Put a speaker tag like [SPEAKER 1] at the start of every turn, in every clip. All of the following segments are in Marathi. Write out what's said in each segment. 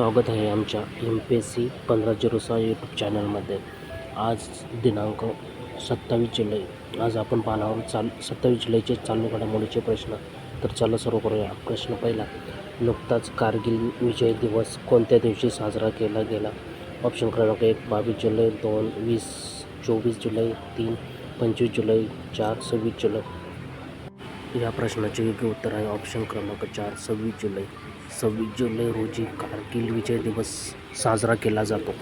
[SPEAKER 1] स्वागत आहे आमच्या एम पी एस सी पंधरा झिरो सहा यूट्यूब चॅनलमध्ये आज दिनांक सत्तावीस जुलै. आज आपण पाहणार चाल सत्तावीस जुलैचे चालू घडामोडीचे प्रश्न. तर चला सुरू करूया. प्रश्न पहिला. नुकताच कारगिल विजय दिवस कोणत्या दिवशी साजरा केला गेला? ऑप्शन क्रमांक एक बावीस जुलै दोन वीस चोवीस जुलै तीन पंचवीस जुलै चार सव्वीस जुलै. या प्रश्नाचे योग्य उत्तर आहे ऑप्शन क्रमांक चार सव्वीस जुलै. सव्वीस जुलै रोजी कारगिल विजय दिवस साजरा केला जातो.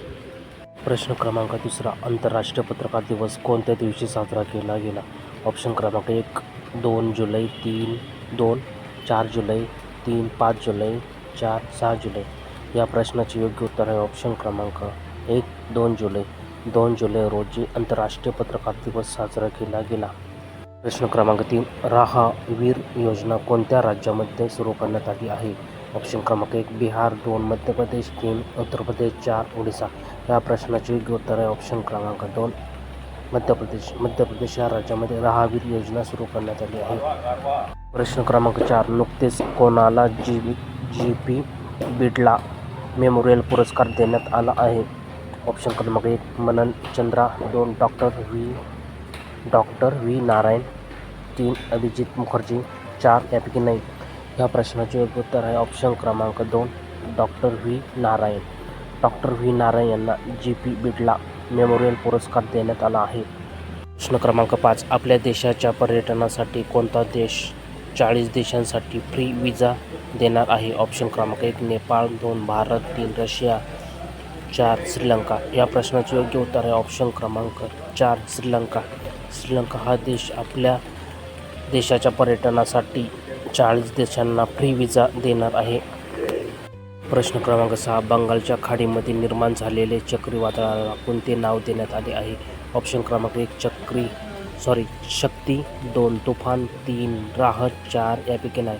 [SPEAKER 1] प्रश्न क्रमांक दुसरा आंतरराष्ट्रीय पत्रकार दिवस कोणत्या दिवशी साजरा केला गेला? ऑप्शन क्रमांक एक दोन जुलै तीन दोन चार जुलै तीन पाच जुलै चार सहा जुलै. या प्रश्नाचे योग्य उत्तर आहे ऑप्शन क्रमांक एक दोन जुलै. दोन जुलै रोजी आंतरराष्ट्रीय पत्रकार दिवस साजरा केला गेला. प्रश्न क्रमांक तीन राहा वीर योजना कोणत्या राज्यामध्ये सुरू करण्यात आली आहे? ऑप्शन क्रमांक एक बिहार दोन मध्य प्रदेश तीन उत्तर प्रदेश चार ओडिसा. या प्रश्नाचे योग्य उत्तर आहे ऑप्शन क्रमांक दोन. मध्य प्रदेश मध्य प्रदेश या राज्यामध्ये राहावीर योजना सुरू करण्यात आली आहे. प्रश्न क्रमांक चार नुकतेच कोणाला G G P Birla memorial पुरस्कार देण्यात आला आहे? ऑप्शन क्रमांक एक मनन चंद्रा दोन doctor V doctor V Narayan तीन अभिजित मुखर्जी चार यापैकी नाही या प्रश्नाचे योग्य उत्तर आहे. ऑप्शन क्रमांक दोन doctor V Narayan. Doctor V Narayan यांना जी पी बिडला मेमोरियल पुरस्कार देण्यात आला आहे. प्रश्न क्रमांक पाच आपल्या देशाच्या पर्यटनासाठी कोणता देश चाळीस देशांसाठी फ्री विजा देणार आहे? ऑप्शन क्रमांक एक नेपाळ दोन भारत तीन रशिया चार श्रीलंका. या प्रश्नाचे योग्य उत्तर आहे. ऑप्शन क्रमांक चार श्रीलंका. श्रीलंका हा देश आपल्या देशाच्या पर्यटनासाठी चाळीस देशांना फ्री विजा देणार आहे. प्रश्न क्रमांक सहा बंगालच्या खाडीमध्ये निर्माण झालेले चक्रीवादळाला कोणते नाव देण्यात आले आहे? ऑप्शन क्रमांक एक चक्री सॉरी शक्ती दोन तुफान तीन राहत चार यापैकी नाही.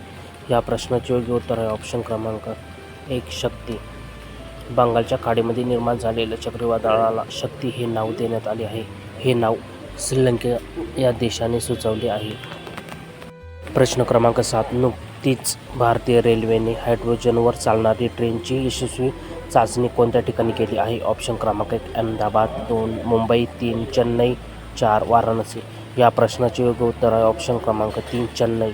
[SPEAKER 1] या प्रश्नाचे योग्य उत्तर आहे ऑप्शन क्रमांक एक शक्ती. बंगालच्या खाडीमध्ये निर्माण झालेल्या चक्रीवादळाला शक्ती हे नाव देण्यात आले आहे. हे नाव श्रीलंके या देशाने सुचवले आहे. प्रश्न क्रमांक सात नुकतीच भारतीय रेल्वेने हायड्रोजनवर चालणारी ट्रेनची यशस्वी चाचणी कोणत्या ठिकाणी केली आहे? ऑप्शन क्रमांक एक अहमदाबाद दोन मुंबई तीन चेन्नई चार वाराणसी. या प्रश्नाचे योग्य उत्तर आहे ऑप्शन क्रमांक तीन चेन्नई.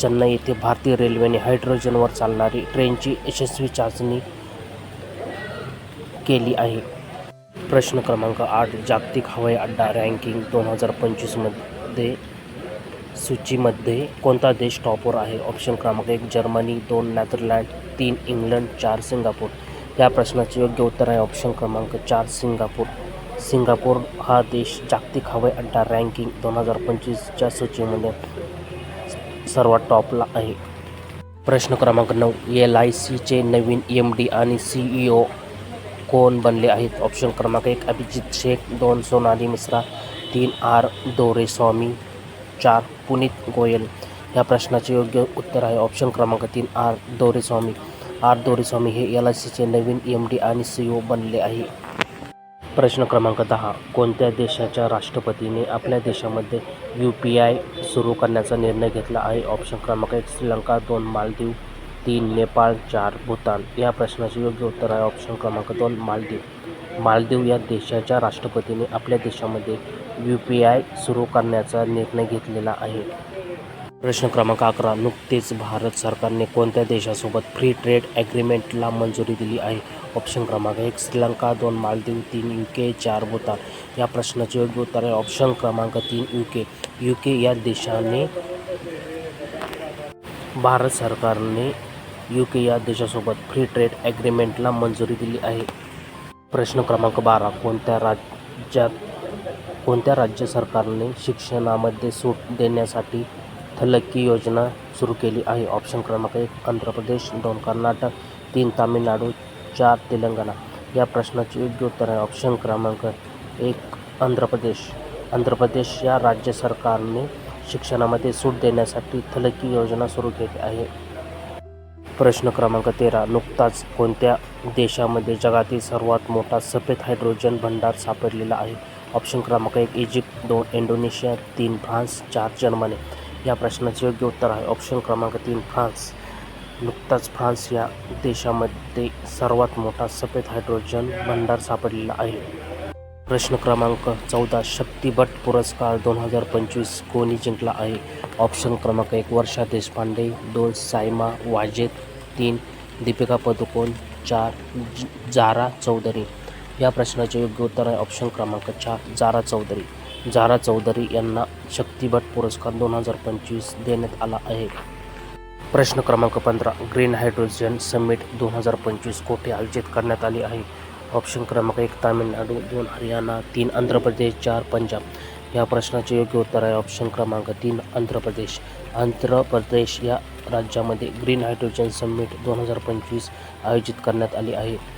[SPEAKER 1] चेन्नई येथे भारतीय रेल्वेने हायड्रोजनवर चालणारी ट्रेनची यशस्वी चाचणी केली आहे. प्रश्न क्रमांक आठ जागतिक हवाई अड्डा रँकिंग दोन हजार पंचवीसमध्ये. सूचीमध्ये कोणता देश टॉपवर आहे? ऑप्शन क्रमांक एक जर्मनी दोन नेदरलँड तीन इंग्लंड चार सिंगापूर. या प्रश्नाचे योग्य उत्तर आहे ऑप्शन क्रमांक चार सिंगापूर. सिंगापूर हा देश जागतिक हवाई अड्डा रँकिंग दोन हजार पंचवीसच्या सूचीमध्ये सर्वात टॉपला आहे. प्रश्न क्रमांक नऊ एल आय सीचे नवीन एम डी आणि सी ई ओ कोण बनले आहेत? ऑप्शन क्रमांक एक अभिजित शेख दोन सोनाली मिश्रा तीन आर दोरेस्वामी चार पुनीत गोयल या प्रश्नाचे योग्य उत्तर आहे. ऑप्शन क्रमांक तीन आर. दोरेस्वामी. आर. दोरेस्वामी हे एल आय सीचे नवीन एम डी आणि सी ओ बनले आहे. प्रश्न क्रमांक दहा. कोणत्या देशाच्या राष्ट्रपतीने आपल्या देशामध्ये यू पी आय सुरू करण्याचा निर्णय घेतला आहे? ऑप्शन क्रमांक एक श्रीलंका दोन मालदीव तीन नेपाळ चार भूतान. या प्रश्नाचे योग्य उत्तर आहे. ऑप्शन क्रमांक दोन मालदीव. मालदीव या देशाच्या राष्ट्रपतीने आपल्या देशामध्ये यू पी आय सुरू करण्याचा निर्णय घेतलेला आहे. प्रश्न क्रमांक अकरा नुकतेच भारत सरकारने कोणत्या देशासोबत फ्री ट्रेड ॲग्रीमेंटला मंजुरी दिली आहे? ऑप्शन क्रमांक एक श्रीलंका दोन मालदीव तीन यू के चार भूतान. या प्रश्नाचे योग्य उत्तर आहे. ऑप्शन क्रमांक तीन यू के यू के या देशाने भारत सरकारने यू के या देशासोबत फ्री ट्रेड ॲग्रीमेंटला मंजुरी दिली आहे. प्रश्न क्रमांक बारा कोणत्या राज्यात कोणत्या राज्य सरकारने शिक्षणामध्ये सूट देण्यासाठी थलक्की योजना सुरू केली आहे? ऑप्शन क्रमांक एक आंध्र प्रदेश दोन कर्नाटक तीन तामिळनाडू चार तेलंगणा. या प्रश्नाचे योग्य उत्तर आहे. ऑप्शन क्रमांक एक आंध्र प्रदेश. आंध्र प्रदेश या राज्य सरकारने शिक्षणामध्ये सूट देण्यासाठी थलक्की योजना सुरू केली आहे. प्रश्न क्रमांक तेरा नुकताच कोणत्या देशामध्ये जगातील सर्वात मोठा सफेद हायड्रोजन भंडार सापडलेला आहे? ऑप्शन क्रमांक एक इजिप्त दोन इंडोनेशिया तीन फ्रान्स चार जर्मनी. या प्रश्नाचे योग्य उत्तर आहे. ऑप्शन क्रमांक तीन फ्रान्स. नुकताच फ्रान्स या देशामध्ये सर्वात मोठा सफेद हायड्रोजन भंडार सापडलेला आहे. प्रश्न क्रमांक चौदा शक्तिभट पुरस्कार दोन हजार पंचवीस कोणी जिंकला आहे? ऑप्शन क्रमांक एक वर्षा देशपांडे दोन सायमा वाजेद तीन दीपिका पदुकोण चार जारा चौधरी. या प्रश्नाचे योग्य उत्तर आहे ऑप्शन क्रमांक चार जारा चौधरी. जारा चौधरी यांना शक्तिभट पुरस्कार दोन हजार पंचवीस देण्यात आला आहे. प्रश्न क्रमांक पंधरा ग्रीन हायड्रोजन समिट दोन हजार पंचवीस कोठे आयोजित करण्यात आली आहे? ऑप्शन क्रमांक एक तामिळनाडू दोन हरियाणा तीन आंध्र प्रदेश चार पंजाब. या प्रश्नाचे योग्य उत्तर आहे ऑप्शन क्रमांक तीन आंध्र प्रदेश. आंध्र प्रदेश या राज्यामध्ये ग्रीन हायड्रोजन समिट दोन हजार पंचवीस आयोजित करण्यात आली आहे.